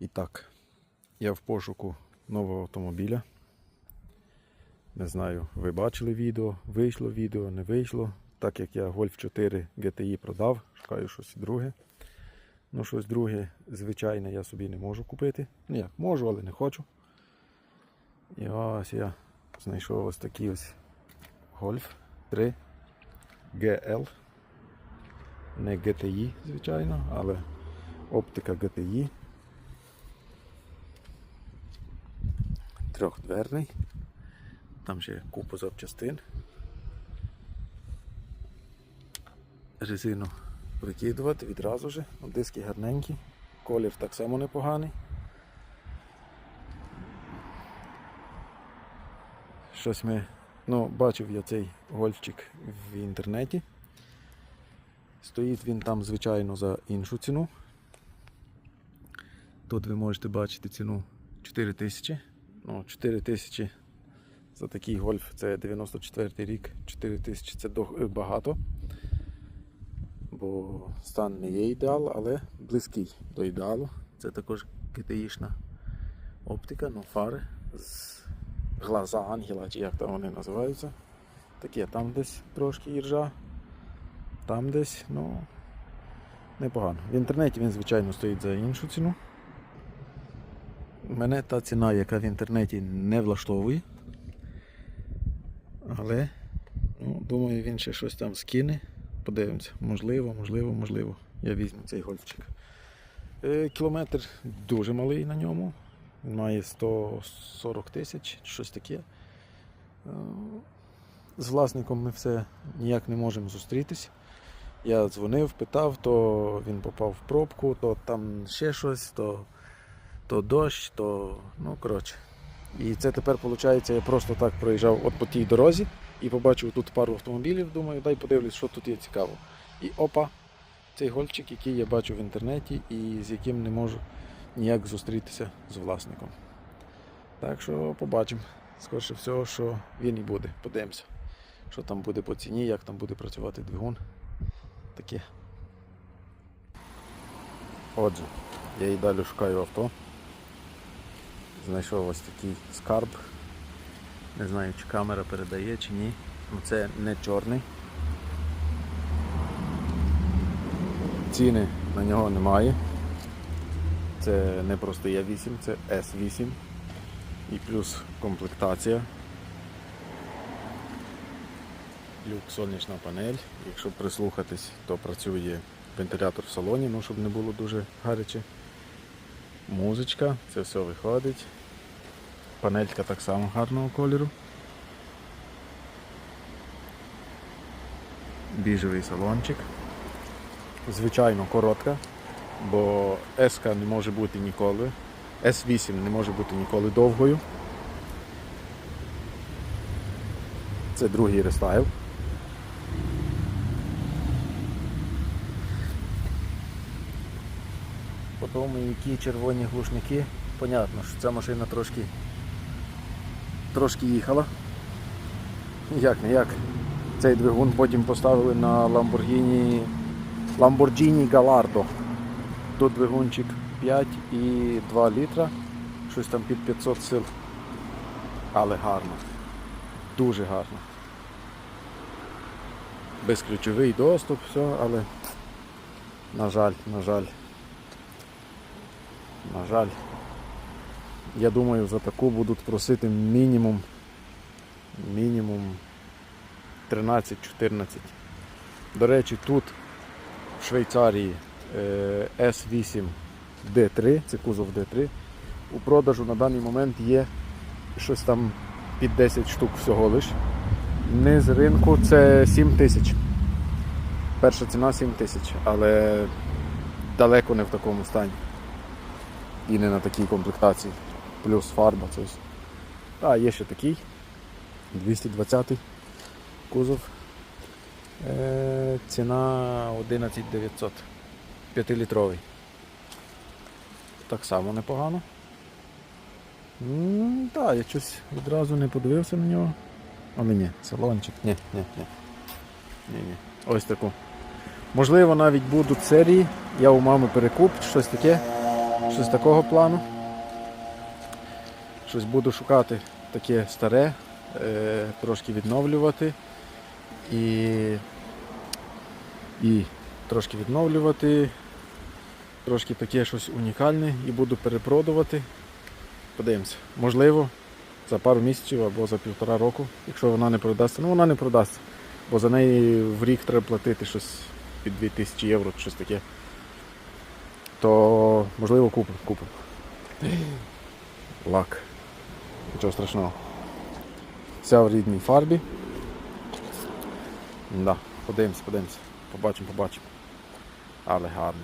І так, я в пошуку нового автомобіля. Не знаю, ви бачили відео, вийшло відео, не вийшло. Так як я Golf 4 GTI продав, шукаю щось друге. Ну, щось друге, звичайне, я собі не можу купити. Ну як, можу, але не хочу. І ось я знайшов ось такий ось Golf 3 GL. Не GTI, звичайно, але оптика GTI. Трьохдверний. Там ще купа запчастин. Резину викидувати відразу же. Ну, Диски гарненькі. Колір так само непоганий. Щось ми. Ну, бачив я цей гольфчик в інтернеті. Стоїть він там, звичайно, за іншу ціну. Тут ви можете бачити ціну 4 тисячі. Ну, 4 тисячі за такий гольф це 94 рік. 4 тисячі це е, багато. Бо стан не є ідеал, але близький до ідеалу. Це також GTI-шна оптика, ну фари з глаза ангела, чи як там вони називаються. Таке, там десь трошки іржа, там десь, ну, непогано. В інтернеті він, звичайно, стоїть за іншу ціну. Мене та ціна, яка в інтернеті не влаштовує. Але, ну, думаю, він ще щось там скине. Подивимося. Можливо, можливо, можливо. Я візьму цей гольфчик. Е, Кілометр дуже малий на ньому. Він має 140 тисяч, щось таке. З власником ми все ніяк не можемо зустрітись. Я дзвонив, питав, то він попав в пробку, то там ще щось, то, то дощ, то. Ну, коротше. І це тепер, виходить, я просто так проїжджав от по тій дорозі і побачив тут пару автомобілів, думаю, дай подивлюсь, що тут є цікаво. І опа, цей гольфчик, який я бачу в інтернеті і з яким не можу ніяк зустрітися з власником. Так що побачимо. Скоріше всього, що він і буде. Подивимося, що там буде по ціні, як там буде працювати двигун. Таке. Отже, я і далі шукаю авто. Знайшов ось такий скарб. Не знаю, чи камера передає, чи ні. Ну, Це не чорний. Ціни на нього немає. Це не просто Е8, це S8 і плюс комплектація. Люк сонячна панель. Якщо прислухатись, то працює вентилятор в салоні, ну щоб не було дуже гаряче. Музичка, це все виходить. Панелька так само гарного кольору. Біжевий салончик. Звичайно, коротка, бо S не може бути ніколи. S8 не може бути ніколи довгою. Це другий рестайл. По які червоні глушники, понятно, що ця машина трошки трошки їхала. Як не як. Цей двигун потім поставили на Lamborghini Lamborghini Gallardo. Тут двигунчик 5 і 2 літра, щось там під 500 сил. Але гарно. Дуже гарно. Безключовий доступ, все, але на жаль, на жаль. На жаль. Я думаю, за таку будуть просити мінімум мінімум 13-14. До речі, тут в Швейцарії е, S8 D3, це кузов D3. У продажу на даний момент є щось там під 10 штук всього лиш. Не з ринку це 7 тисяч. Перша ціна 7 тисяч, але далеко не в такому стані. І не на такій комплектації. Плюс фарба. Це. А, є ще такий. 220 кузов. Е, ціна 11 900. 5-літровий. Так само непогано. Так, я щось відразу не подивився на нього. Але ні, салончик. Ні, ні, ні. Ні, ні. Ось таку. Можливо, навіть будуть серії. Я у мами перекуп, щось таке. Щось такого плану. Щось буду шукати таке старе, е, трошки відновлювати і, і трошки відновлювати, трошки таке щось унікальне і буду перепродувати. Подивимося. Можливо, за пару місяців або за півтора року, якщо вона не продасться. Ну вона не продасться, бо за неї в рік треба платити щось під 2000 євро, щось таке. То можливо купимо. купимо. Лак. Нічого страшного. Вся в рідній фарбі. Да, подивимось, подивимось. Побачимо, побачимо. Але гарно.